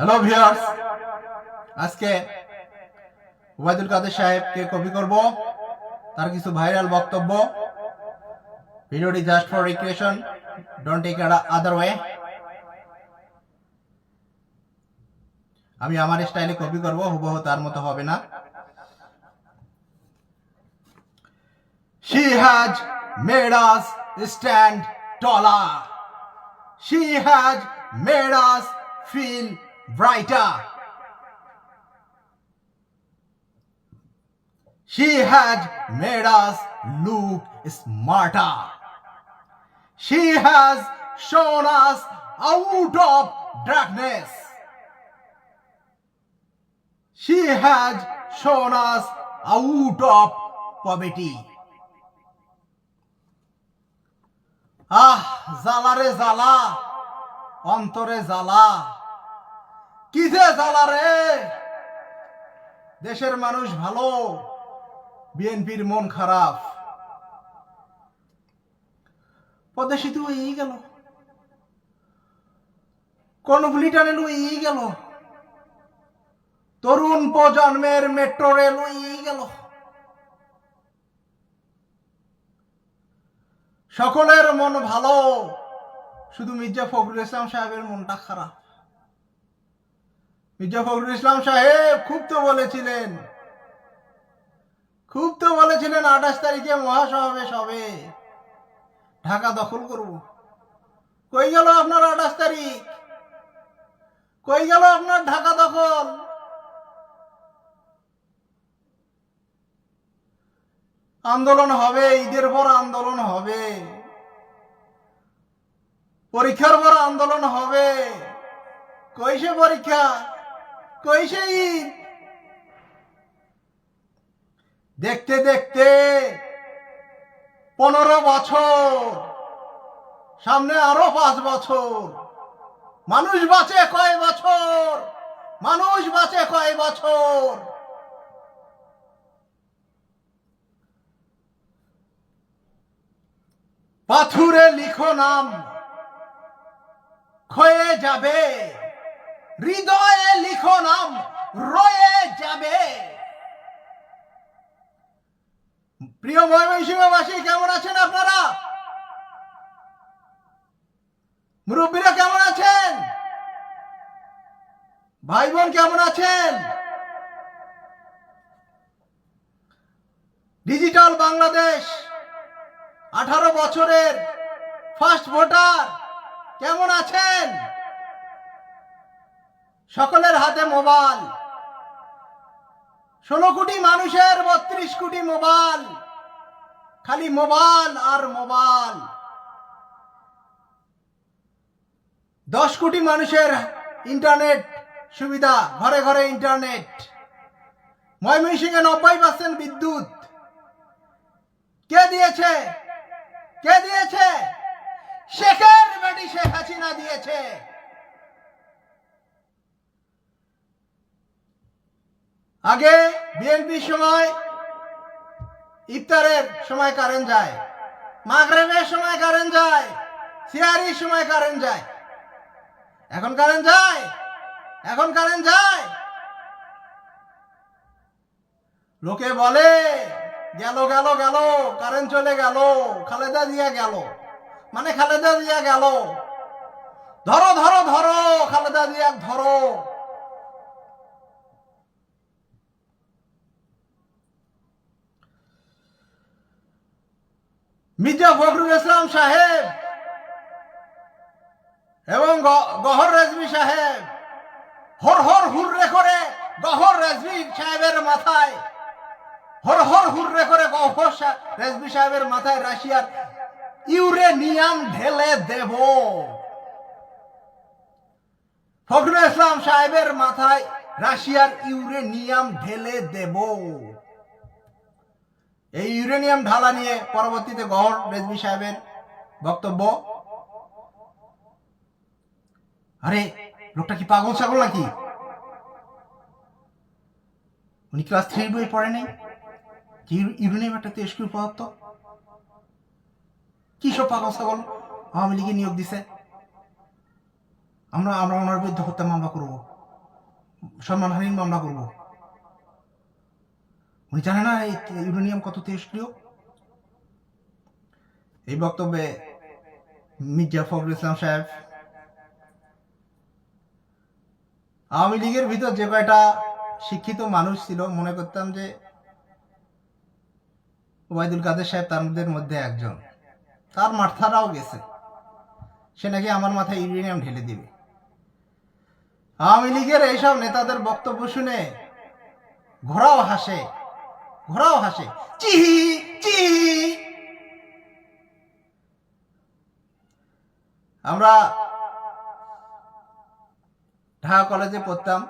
Hello viewers আজকে ওবায়দুল কাদের সাহেবকে copy করব। তার কিছু ভাইরাল বক্তব্য। ভিডিওটি just for recreation don't take other way আমি আমার স্টাইলে কপি করব, হুবহু তার মতো হবে না। She has made us stand taller. She has made us feel brighter. She has made us look smarter. She has shown us out of darkness. She has shown us out of poverty. আহ জ্বালা রে জ্বালা অন্তরে জ্বালা কি যে জ্বালা রে? দেশের মানুষ ভালো, বিএনপির মন খারাপ। পদ্মা সেতু এই গেল। কর্ণফুলি টানেল এই গেল। তরুণ প্রজন্মের মেট্রো রেল এই গেল। সকলের মন ভালো, শুধু মির্জা ফখরুল ইসলাম সাহেবের মনটা খারাপ। মির্জা ফখরুল ইসলাম সাহেব, খুব তো বলেছিলেন। খুব তো বলেছিলেন আঠাশ তারিখে মহাসমাবেশ হবে। ঢাকা দখল করব। কই গেল আপনার আঠাশ তারিখ? কই গেল আপনার ঢাকা দখল? আন্দোলন হবে, ঈদের পর আন্দোলন হবে। পরীক্ষার পর আন্দোলন হবে। কইসে পরীক্ষা? ঈদ দেখতে দেখতে পনেরো বছর, সামনে আরও পাঁচ বছর। মানুষ বাঁচে কয় বছর? মানুষ বাঁচে কয় বছর? পাথুরে লিখো নাম, ক্ষয়ে যাবে। হৃদয়ে লিখো নাম, রয়ে যাবে। প্রিয় ময়মনসিংহবাসী, কেমন আছেন আপনারা? মুরব্বীরা কেমন আছেন? ভাই বোন কেমন আছেন? ডিজিটাল বাংলাদেশ, আঠারো বছরের ফার্স্ট ভোটার, কেমন আছেন? সকলের হাতে মোবাইল। ষোলো কোটি মানুষের বত্রিশ কোটি মোবাইল। খালি মোবাইল আর মোবাইল। দশ কোটি মানুষের ইন্টারনেট সুবিধা, ঘরে ঘরে ইন্টারনেট। ময়মনসিংহে নব্বই পার্সেন্ট বিদ্যুৎ। কে দিয়েছে? কে দিয়েছে? শেখের বেটি শেখ হাসিনা দিয়েছে। আগে বিএনপির সময় ইফতারের সময় কারেন্ট যায়, মাগরেবের সময় কারেন্ট যায় সিয়ারির সময় কারেন্ট যায়। এখন কারেন্ট যায়, এখন কারেন্ট যায়। লোকে বলে, গেল গেল গেল, কারেন্ট চলে গেল, খালেদা দিয়া গেল। মানে খালেদা দিয়া গেল। ধরো ধরো ধরো, খালেদা দিয়া ধরো। মির্জা ফখরুল ইসলাম সাহেব এবং গহর রেজবি সাহেব। হর হর হুররে করে গহর রেজবি সাহেবের মাথায়। হর হর হুররে করে গহর রেজবি সাহেবের মাথায় রাশিয়ার ইউরেনিয়াম ঢেলে দেব। ফখরুল ইসলাম সাহেবের মাথায় রাশিয়ার ইউরেনিয়াম ঢেলে দেব। এই ইউরেনিয়াম ঢালা নিয়ে পরবর্তীতে গহর রেজবি সাহেবের বক্তব্য। আরে, লোকটা কি পাগল ছাগল নাকি? উনি ক্লাস থ্রি বই পড়ে নাই? যে ইউরেনিয়াম একটা তেজস্ক্রিয় পদার্থ? কি সব পাগল ছাগল আওয়ামী লীগে নিয়োগ দিছে? আমরা আমরা ওনার বিরুদ্ধে হত্যা মামলা করব। সম্মানহানির মামলা করব। উনি জানে না এই ইউরেনিয়াম কত তেজপ্রিয়? এই বক্তব্যে মির্জা ফখরুল ইসলাম সাহেব, আওয়ামী লীগের ভিতর যে কয়টা শিক্ষিত মানুষ ছিল, মনে করতাম যে ওবায়দুল কাদের সাহেব তাদের মধ্যে একজন। তার মাথাটাও গেছে। সে নাকি আমার মাথায় ইউরেনিয়াম ঢেলে দিবে। আওয়ামী লীগের এইসব নেতাদের বক্তব্য শুনে ঘোড়াও হাসে। ঘোড়াও হাসে। চিহি চিহি। আমরা ঢাকা কলেজে পড়তাম।